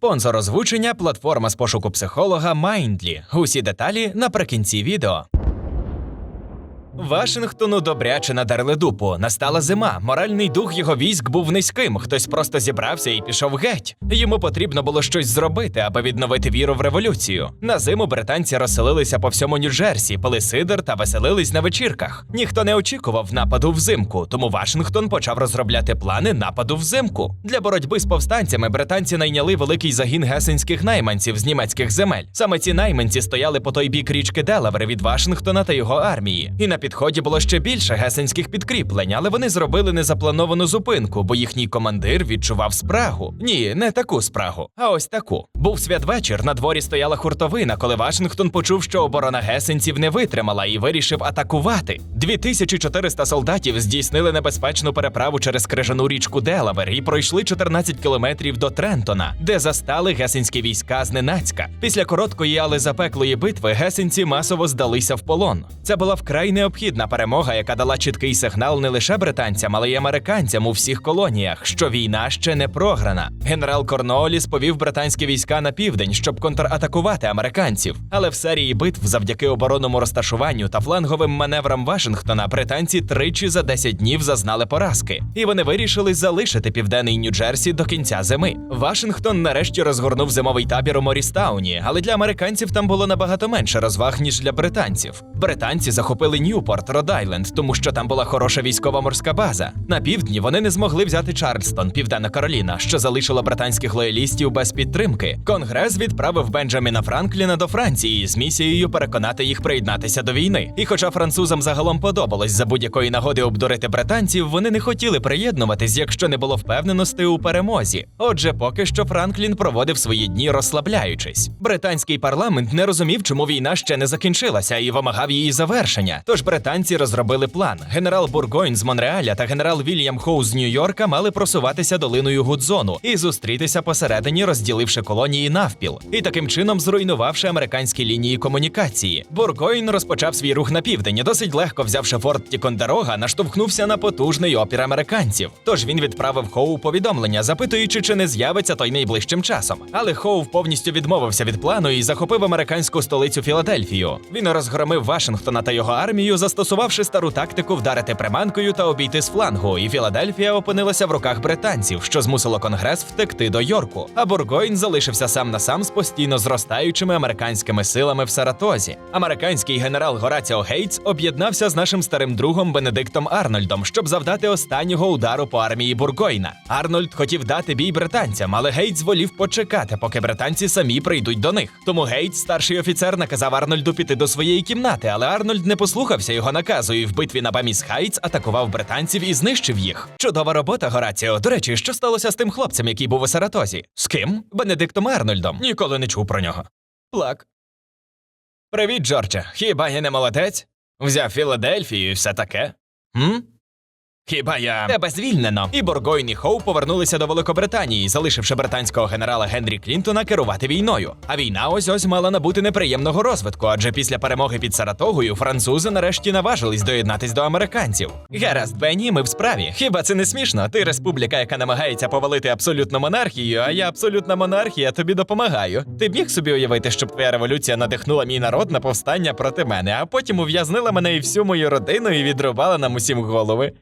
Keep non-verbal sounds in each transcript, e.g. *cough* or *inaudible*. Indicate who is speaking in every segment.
Speaker 1: Спонсор озвучення платформа з пошуку психолога Mindly. Усі деталі наприкінці відео. Вашингтону добряче надарили дупу. Настала зима. Моральний дух його військ був низьким. Хтось просто зібрався і пішов геть. Йому потрібно було щось зробити, аби відновити віру в революцію. На зиму британці розселилися по всьому Нью-Джерсі, пили сидр та веселились на вечірках. Ніхто не очікував нападу взимку, тому Вашингтон почав розробляти плани нападу взимку. Для боротьби з повстанцями британці найняли великий загін гесенських найманців з німецьких земель. Саме ці найманці стояли по той бік річки Делавер від Вашингтона та його армії. І на підході було ще більше гесенських підкріплень, але вони зробили незаплановану зупинку, бо їхній командир відчував спрагу. Ні, не таку спрагу, а ось таку. Був святвечір. На дворі стояла хуртовина, коли Вашингтон почув, що оборона гесенців не витримала і вирішив атакувати. 2400 солдатів здійснили небезпечну переправу через крижану річку Делавер і пройшли 14 кілометрів до Трентона, де застали гесенські війська зненацька. Після короткої, але запеклої битви гесенці масово здалися в полон. Це була вкрай необхідна перемога, яка дала чіткий сигнал не лише британцям, але й американцям у всіх колоніях, що війна ще не програна. Генерал Корнуоліс повів британські війська на південь, щоб контратакувати американців. Але в серії битв, завдяки оборонному розташуванню та фланговим маневрам Вашингтона, британці тричі за 10 днів зазнали поразки, і вони вирішили залишити південний Нью-Джерсі до кінця зими. Вашингтон нарешті розгорнув зимовий табір у Морістауні, але для американців там було набагато менше розваг ніж для британців. Британці захопили Ньюпорт, Род-Айленд, тому що там була хороша військова морська база. На півдні вони не змогли взяти Чарльстон, Південна Кароліна, що залишило британських лоялістів без підтримки. Конгрес відправив Бенджаміна Франкліна до Франції з місією переконати їх приєднатися до війни. І хоча французам загалом подобалось за будь-якої нагоди обдурити британців, вони не хотіли приєднуватись, якщо не було впевненості у перемозі. Отже, поки що Франклін проводив свої дні розслабляючись. Британський парламент не розумів, чому війна ще не закінчилася і вимагав її завершення. Тож британці розробили план. Генерал Бургойн з Монреаля та генерал Вільям Хоу з Нью-Йорка мали просуватися долиною Гудзону і зустрітися посередині, розділивши колонії навпіл, і таким чином зруйнувавши американські лінії комунікації. Бургойн розпочав свій рух на південь, досить легко взявши форт Тікондерога, наштовхнувся на потужний опір американців. Тож він відправив Хоу повідомлення, запитуючи, чи не з'явиться той найближчим часом. Але Хоу повністю відмовився від плану і захопив американську столицю Філадельфію. Він розгромив Вашингтона та його армію, застосувавши стару тактику вдарити приманкою та обійти з флангу. І Філадельфія опинилася в руках британців, що змусило Конгрес втекти до Йорку. А Бургойн залишився сам на сам з постійно зростаючими американськими силами в Саратозі. Американський генерал Гораціо Гейтс об'єднався з нашим старим другом Бенедиктом Арнольдом, щоб завдати останнього удару по армії Бургойна. Арнольд хотів дати бій британцям, але Гейтс волів почекати, поки британці самі прийдуть до них. Тому Гейтс, старший офіцер, наказав Арнольду піти до своєї кімнати, але Арнольд не послухався його наказу і в битві на Баміс Хайтс атакував британців і знищив їх. Чудова робота, Гораціо. До речі, що сталося з тим хлопцем, який був у Саратозі? З ким? Бенедиктом Арнольдом. Ніколи не чув про нього. Плак. Привіт, Джордже. Хіба я не молодець? Взяв Філадельфію і все таке. М? Хіба я тебе звільнено? І Боргойн і Хоу повернулися до Великобританії, залишивши британського генерала Генрі Клінтона керувати війною. А війна ось ось мала набути неприємного розвитку, адже після перемоги під Саратогою французи нарешті наважились доєднатись до американців. Гаразд, Бенні, ми в справі. Хіба це не смішно? Ти республіка, яка намагається повалити абсолютну монархію, а я абсолютна монархія тобі допомагаю. Ти б міг собі уявити, щоб твоя революція надихнула мій народ на повстання проти мене, а потім ув'язнила мене і всю мою родину і відрубала нам усім голови.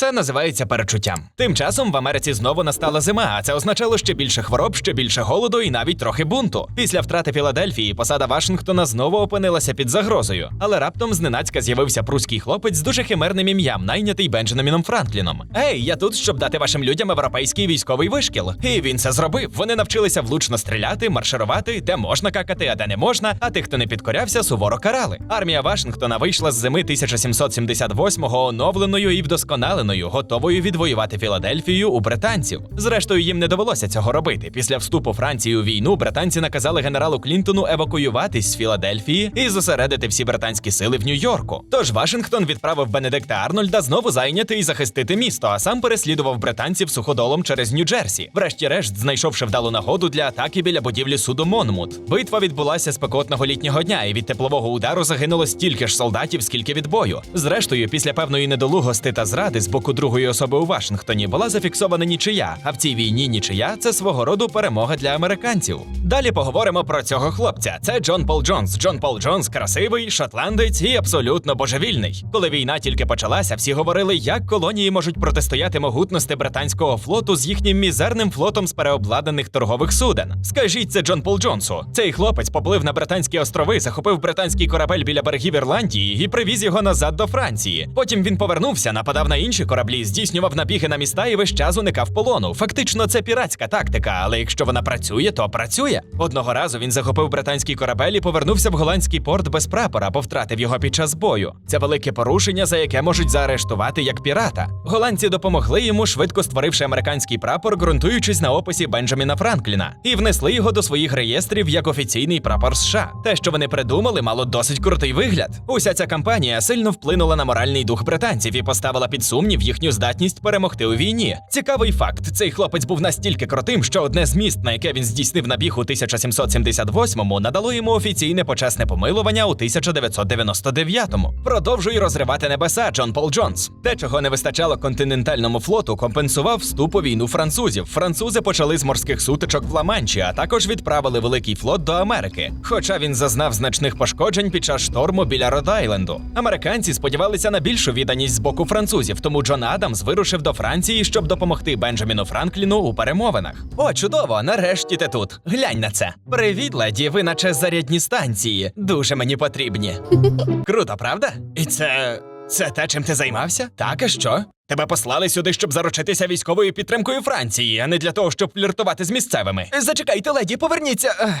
Speaker 1: Це називається перечуттям. Тим часом в Америці знову настала зима, а це означало ще більше хвороб, ще більше голоду і навіть трохи бунту. Після втрати Філадельфії посада Вашингтона знову опинилася під загрозою. Але раптом зненацька з'явився пруський хлопець з дуже химерним ім'ям, найнятий Бенджаміном Франкліном. Ей, я тут, щоб дати вашим людям європейський військовий вишкіл. І він це зробив. Вони навчилися влучно стріляти, марширувати, де можна какати, а де не можна. А тих, хто не підкорявся, суворо карали. Армія Вашингтона вийшла з зими 1778-го оновленою і вдосконаленою, готовою відвоювати Філадельфію у британців. Зрештою, їм не довелося цього робити. Після вступу Франції у війну британці наказали генералу Клінтону евакуюватись з Філадельфії і зосередити всі британські сили в Нью-Йорку. Тож Вашингтон відправив Бенедикта Арнольда знову зайняти і захистити місто, а сам переслідував британців суходолом через Нью-Джерсі. Врешті-решт, знайшовши вдалу нагоду для атаки біля будівлі суду Монмут. Битва відбулася спекотного літнього дня, і від теплового удару загинуло стільки ж солдатів, скільки від бою. Зрештою, після певної недолугости та зради з боку другої особи у Вашингтоні була зафіксована нічия, а в цій війні нічия це свого роду перемога для американців. Далі поговоримо про цього хлопця. Це Джон Пол Джонс. Джон Пол Джонс красивий, шотландець і абсолютно божевільний. Коли війна тільки почалася, всі говорили, як колонії можуть протистояти могутності британського флоту з їхнім мізерним флотом з переобладнаних торгових суден. Скажіть це Джон Пол Джонсу. Цей хлопець поплив на британські острови, захопив британський корабель біля берегів Ірландії і привіз його назад до Франції. Потім він повернувся, нападав на інші кораблі, здійснював набіги на міста і весь час уникав полону. Фактично, це піратська тактика, але якщо вона працює, то працює. Одного разу він захопив британський корабель і повернувся в голландський порт без прапора, бо втратив його під час бою. Це велике порушення, за яке можуть заарештувати як пірата. Голландці допомогли йому, швидко створивши американський прапор, ґрунтуючись на описі Бенджаміна Франкліна, і внесли його до своїх реєстрів як офіційний прапор США. Те, що вони придумали, мало досить крутий вигляд. Уся ця кампанія сильно вплинула на моральний дух британців і поставила під сумнів їхню здатність перемогти у війні. Цікавий факт: цей хлопець був настільки крутим, що одне з міст, на яке він здійснив набіг у 1778-му, надало йому офіційне почесне помилування у 1999-му. Продовжує розривати небеса Джон Пол Джонс. Те, чого не вистачало континентальному флоту, компенсував вступ у війну французів. Французи почали з морських сутичок в Ла-Манчі, а також відправили великий флот до Америки. Хоча він зазнав значних пошкоджень під час шторму біля Род-Айленду. Американці сподівалися на більшу відданість з боку французів, тому Джон Адамс вирушив до Франції, щоб допомогти Бенджаміну Франкліну у перемовинах. О, чудово! Нарешті ти тут. Глянь на це. Привіт, леді, ви наче зарядні станції. Дуже мені потрібні. *laughs* Круто, правда? І це. Це те, чим ти займався? Так, а що? Тебе послали сюди, щоб заручитися військовою підтримкою Франції, а не для того, щоб фліртувати з місцевими. Зачекайте, леді, поверніться.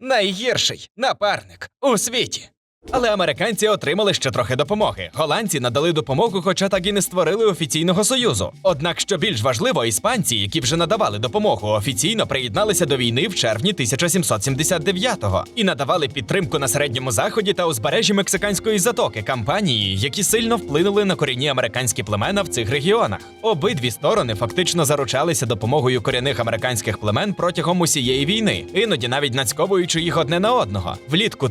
Speaker 1: Найгірший напарник у світі. Але американці отримали ще трохи допомоги. Голландці надали допомогу, хоча так і не створили офіційного союзу. Однак, що більш важливо, іспанці, які вже надавали допомогу, офіційно приєдналися до війни в червні 1779-го і надавали підтримку на середньому заході та узбережжі мексиканської затоки кампанії, які сильно вплинули на корінні американські племена в цих регіонах. Обидві сторони фактично заручалися допомогою корінних американських племен протягом усієї війни, іноді навіть нацьковуючи їх одне на одного. Влітку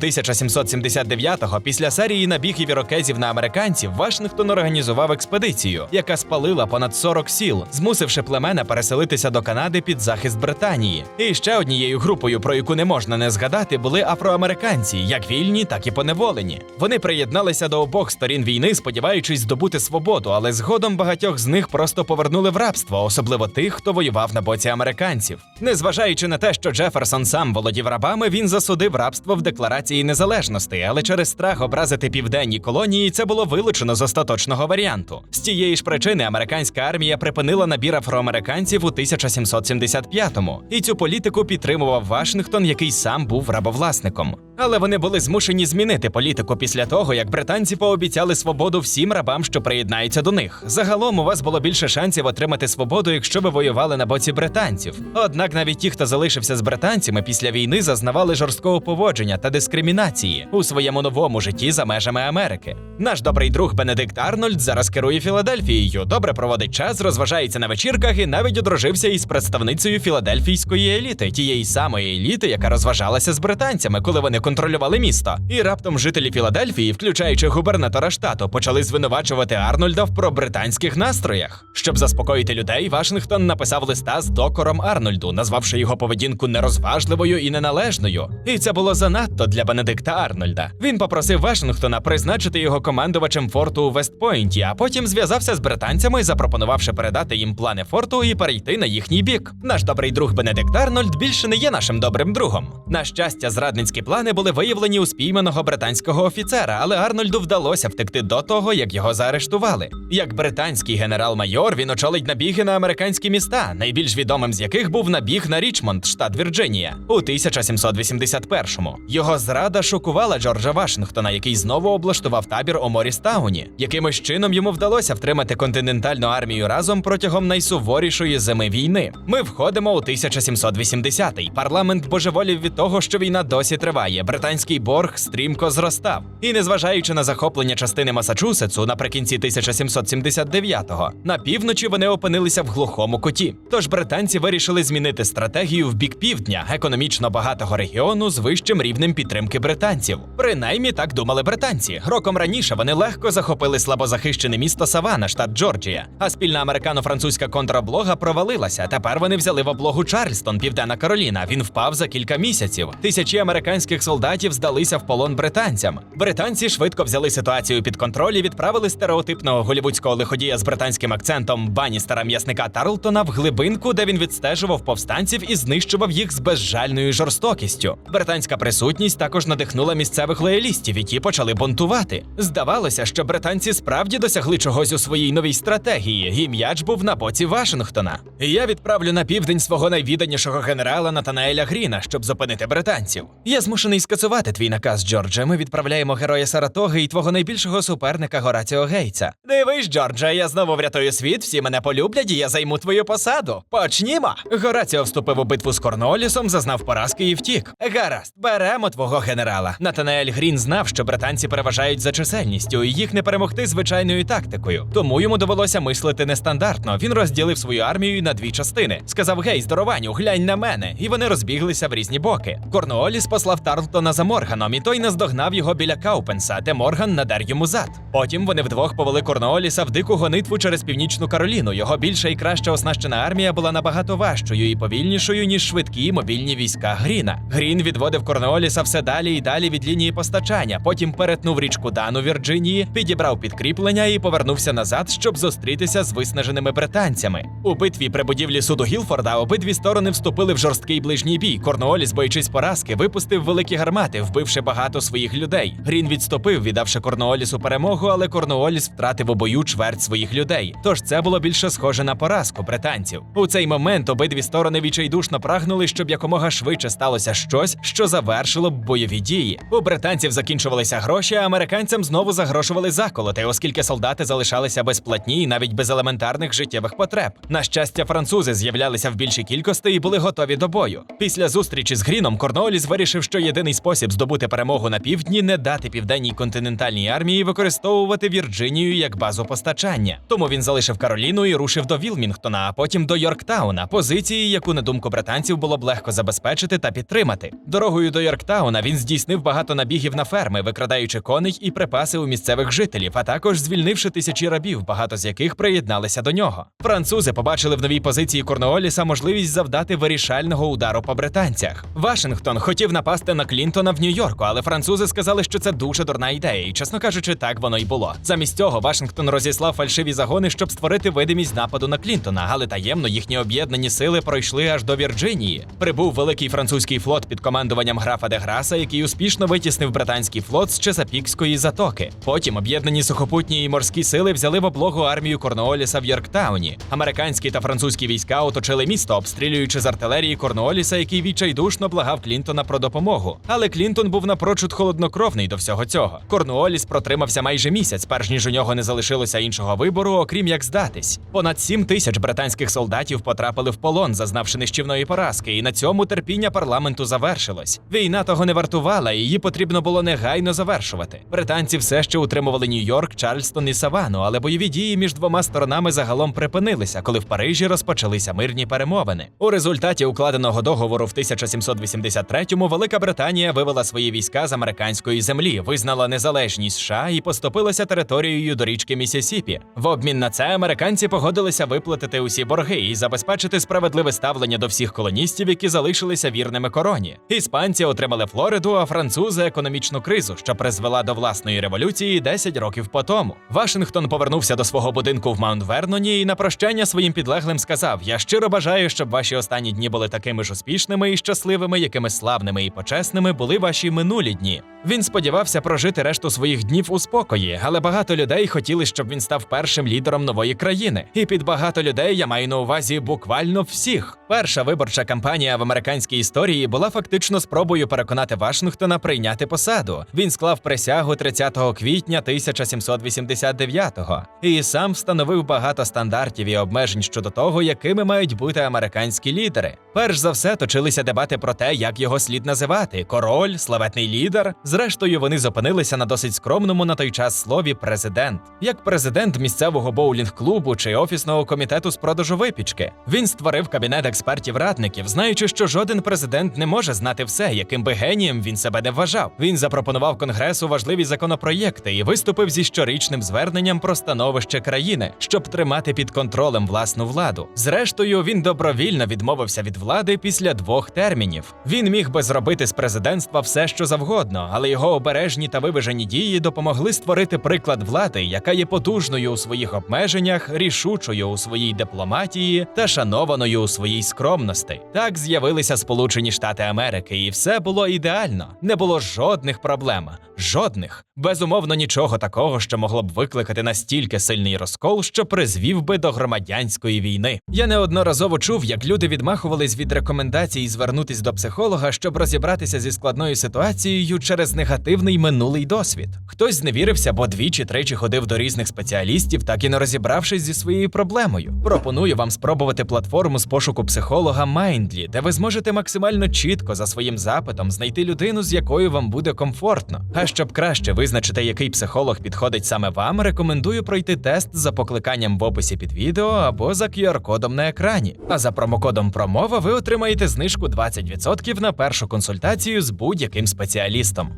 Speaker 1: 1779-го, після серії набігів ірокезів на американців, Вашингтон організував експедицію, яка спалила понад 40 сіл, змусивши племена переселитися до Канади під захист Британії. І ще однією групою, про яку не можна не згадати, були афроамериканці, як вільні, так і поневолені. Вони приєдналися до обох сторін війни, сподіваючись здобути свободу, але згодом багатьох з них просто повернули в рабство, особливо тих, хто воював на боці американців. Незважаючи на те, що Джеферсон сам володів рабами, він засудив рабство в декларації незалежності, але через страх образити південні колонії це було вилучено з остаточного варіанту. З тієї ж причини американська армія припинила набір афроамериканців у 1775-му, і цю політику підтримував Вашингтон, який сам був рабовласником. Але вони були змушені змінити політику після того, як британці пообіцяли свободу всім рабам, що приєднаються до них. Загалом у вас було більше шансів отримати свободу, якщо ви воювали на боці британців. Однак навіть ті, хто залишився з британцями після війни, зазнавали жорсткого поводження та дискримінації у своєму новому житті за межами Америки. Наш добрий друг Бенедикт Арнольд зараз керує Філадельфією, добре проводить час, розважається на вечірках і навіть одружився із представницею філадельфійської еліти, тієї самої еліти, яка розважалася з британцями, коли вони контролювали місто. І раптом жителі Філадельфії, включаючи губернатора штату, почали звинувачувати Арнольда в пробританських настроях. Щоб заспокоїти людей, Вашингтон написав листа з докором Арнольду, назвавши його поведінку нерозважливою і неналежною. І це було занадто для Бенедикта Арнольда. Він попросив Вашингтона призначити його командувачем форту у Вестпойнті, а потім зв'язався з британцями, запропонувавши передати їм плани форту і перейти на їхній бік. Наш добрий друг Бенедикт Арнольд більше не є нашим добрим другом. На щастя, зрадницькі плани були виявлені у спійманого британського офіцера, але Арнольду вдалося втекти до того, як його заарештували. Як британський генерал-майор, він очолить набіги на американські міста, найбільш відомим з яких був набіг на Річмонд, штат Вірджинія, у 1781-му. Його зрада шокувала Джорджа Вашингтона, який знову облаштував табір у Морістауні. Якимось чином йому вдалося втримати континентальну армію разом протягом найсуворішої зими війни. Ми входимо у 1780-й. Парламент божеволів від того, що війна досі триває. британський борг стрімко зростав. І незважаючи на захоплення частини Масачусетсу наприкінці 1779-го, на півночі вони опинилися в глухому куті. Тож британці вирішили змінити стратегію в бік півдня економічно багатого регіону з вищим рівнем підтримки британців. Принаймні так думали британці. Роком раніше вони легко захопили слабозахищене місто Савана, штат Джорджія. А спільна американо-французька контраблога провалилася. Тепер вони взяли в облогу Чарльстон, Південна Кароліна. Він впав за кілька місяців. Тисячі американських солдатів здалися в полон британцям. Британці швидко взяли ситуацію під контроль і відправили стереотипного голівудського лиходія з британським акцентом баністера м'ясника Тарлтона в глибинку, де він відстежував повстанців і знищував їх з безжальною жорстокістю. Британська присутність також надихнула місцевих лоялістів, і ті почали бунтувати. Здавалося, що британці справді досягли чогось у своїй новій стратегії, і м'яч був на боці Вашингтона. Я відправлю на південь свого найвідданішого генерала Натанаеля Гріна, щоб зупинити британців. Я змушений скасувати твій наказ, Джордже. Ми відправляємо героя Саратоги і твого найбільшого суперника Гораціо Гейтса. Дивись, Джордже, я знову врятую світ, всі мене полюблять, і я займу твою посаду. Почнімо. Гораціо вступив у битву з Корнолісом, зазнав поразки і втік. Гаразд, беремо твого генерала. Натанаель Грін знав, що британці переважають за чисельністю, і їх не перемогти звичайною тактикою. Тому йому довелося мислити нестандартно. Він розділив свою армію на дві частини. Сказав: Гей, здорованю, глянь на мене. І вони розбіглися в різні боки. Корнуоліс послав Тарлтона за Морганом, і той наздогнав його біля Каупенса, де Морган надер йому зад. Потім вони вдвох повели Корнуоліса в дику гонитву через північну Кароліну. Його більша і краще оснащена армія була набагато важчою і повільнішою, ніж швидкі мобільні війська Гріна. Грін відводив Корнуоліса все далі і далі від лінії постачання. Потім перетнув річку Дан у Вірджинії, підібрав підкріплення і повернувся назад, щоб зустрітися з виснаженими британцями. У битві при будівлі суду Гілфорда обидві сторони вступили в жорсткий ближній бій. Корнуоліс, боючись поразки, випустив великі гармати, вбивши багато своїх людей. Грін відступив, віддавши Корнуолісу перемогу, але Корнуоліс втратив у бою чверть своїх людей. Тож це було більше схоже на поразку британців. У цей момент обидві сторони відчайдушно прагнули, щоб якомога швидше сталося щось, що завершило б бойові дії. У британців закінчувалися гроші, американцям знову загрошували заколоти, оскільки солдати залишалися без платні і навіть без елементарних життєвих потреб. На щастя, французи з'являлися в більшій кількості і були готові до бою. Після зустрічі з Гріном Корнуоліс вирішив, що єдиний спосіб здобути перемогу на півдні не дати південній континентальній армії використовувати Вірджинію як базу постачання. Тому він залишив Кароліну і рушив до Вілмінгтона, а потім до Йорктауна, позиції, яку на думку британців було б легко забезпечити та підтримати. Дорогою до Йорктауна він здійснив багато набігів на ферми, викрадаючи коней і припаси у місцевих жителів, а також звільнивши тисячі рабів, багато з яких приєдналися до нього. Французи побачили в новій позиції Корнуоліса можливість завдати вирішального удару по британцях. Вашингтон хотів напасти на Клінтона в Нью-Йорку, але французи сказали, що це дуже дурна ідея, і чесно кажучи, так воно й було. Замість цього Вашингтон розіслав фальшиві загони, щоб створити видимість нападу на Клінтона, але таємно їхні об'єднані сили пройшли аж до Вірджинії. Прибув великий французький флот під командуванням графа де Граса, який успішно витіснив британський флот з Чесапікської затоки. Потім об'єднані сухопутні і морські сили взяли в облогу армію Корнуоліса в Йорктауні. Американські та французькі війська оточили місто, обстрілюючи з артилерії Корнуоліса, який відчайдушно благав Клінтона про допомогу. Але Клінтон був напрочуд холоднокровний до всього цього. Корнуоліс протримався майже місяць, перш ніж у нього не залишилося іншого вибору, окрім як здатись. Понад сім тисяч британських солдатів потрапили в полон, зазнавши нищівної поразки, і на цьому терпіння парламенту завершилось. Війна того не вартувала, її потрібно було негайно завершувати. Британці все ще утримували Нью-Йорк, Чарльстон і Савану, але бойові дії між двома сторонами загалом припинилися, коли в Парижі розпочалися мирні перемовини. У результаті укладеного договору в 1783-му Велика Британія вивела свої війська з американської землі, визнала незалежність США і поступилася територією до річки Місісіпі. В обмін на це американці погодилися виплатити усі борги і забезпечити справедливе ставлення до всіх колоністів, які залишилися вірними короні. Іспанці отримали Флориду, а французи економічну кризу, що призвела до власної революції 10 років по тому. Вашингтон повернувся до свого будинку в Маунт Верноні і на прощання своїм підлеглим сказав: Я щиро бажаю, щоб ваші останні дні були такими ж успішними і щасливими, якими славними і почесними були ваші минулі дні. Він сподівався прожити решту своїх днів у спокої, але багато людей хотіли, щоб він став першим лідером нової країни. І під багато людей я маю на увазі буквально всіх. Перша виборча кампанія в американській історії була фактично спробою переконати Вашингтона прийняти посаду. Він склав присягу 30 квітня 1789-го і сам встановив багато стандартів і обмежень щодо того, якими мають бути американські лідери. Перш за все точилися дебати про те, як його слід називати король, славетний лідер. Зрештою, вони зупинилися на досить скромному на той час слові президент, як президент місцевого боулінг-клубу чи офісного комітету з продажу випічки. Він створив кабінет експертів-радників, знаючи, що жоден президент не може знати все, яким би генієм він себе не вважав. Він запропонував конгресу важливі законопроєкти і виступив зі щорічним зверненням про становище країни, щоб тримати під контролем власну владу. Зрештою, він добровільно відмовився від влади після двох термінів. Він міг би зробити з президентства все, що завгодно, але його обережні та виважені дії допомогли створити приклад влади, яка є потужною у своїх обмеженнях, рішучою у своїй дипломатії та шанованою у своїй скромності. Так з'явилися Сполучені Штати Америки, і все було ідеально. Не було жодних проблем. Жодних. Безумовно, нічого такого, що могло б викликати настільки сильний розкол, що призвів би до громадянської війни. Я неодноразово чув, як люди відмахувались від рекомендацій звернутись до психолога, щоб розібратися зі складною ситуацією через негативний минулий досвід. Хтось зневірився, бо двічі-тричі ходив до різних спеціалістів, так і не розібравшись зі своєю проблемою. Пропоную вам спробувати платформу з пошуку психолога Mindly, де ви зможете максимально чітко за своїм запитом знайти людину, з якою вам буде комфортно. А щоб краще визначити, який психолог підходить саме вам, рекомендую пройти тест за покликанням в описі під відео або за QR-кодом на екрані. А за промокодом промова ви отримаєте знижку 20% на першу консультацію з будь-яким спеціалістом.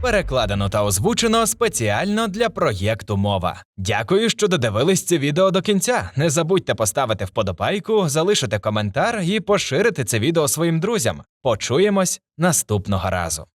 Speaker 1: Перекладено та озвучено спеціально для проєкту мова. Дякую, що додивились це відео до кінця. Не забудьте поставити вподобайку, залишити коментар і поширити це відео своїм друзям. Почуємось наступного разу.